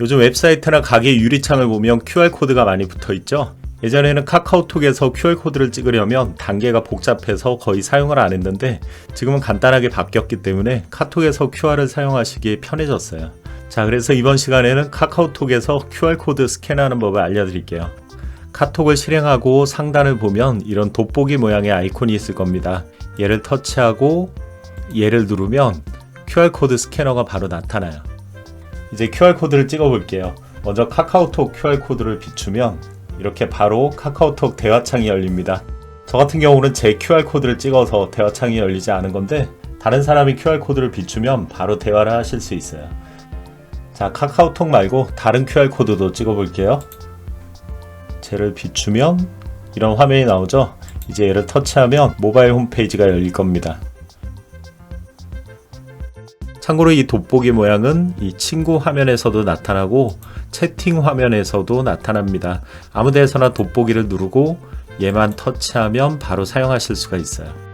요즘 웹사이트나 가게 유리창을 보면 QR코드가 많이 붙어 있죠? 예전에는 카카오톡에서 QR코드를 찍으려면 단계가 복잡해서 거의 사용을 안 했는데 지금은 간단하게 바뀌었기 때문에 카톡에서 QR을 사용하시기에 편해졌어요. 자, 그래서 이번 시간에는 카카오톡에서 QR코드 스캔하는 법을 알려드릴게요. 카톡을 실행하고 상단을 보면 이런 돋보기 모양의 아이콘이 있을 겁니다. 얘를 터치하고 얘를 누르면 QR코드 스캐너가 바로 나타나요. 이제 QR코드를 찍어 볼게요. 먼저 카카오톡 QR코드를 비추면 이렇게 바로 카카오톡 대화창이 열립니다. 저 같은 경우는 제 QR코드를 찍어서 대화창이 열리지 않은 건데 다른 사람이 QR코드를 비추면 바로 대화를 하실 수 있어요. 자, 카카오톡 말고 다른 QR코드도 찍어 볼게요. 쟤를 비추면 이런 화면이 나오죠? 이제 얘를 터치하면 모바일 홈페이지가 열릴 겁니다. 참고로 이 돋보기 모양은 이 친구 화면에서도 나타나고 채팅 화면에서도 나타납니다. 아무 데서나 돋보기를 누르고 얘만 터치하면 바로 사용하실 수가 있어요.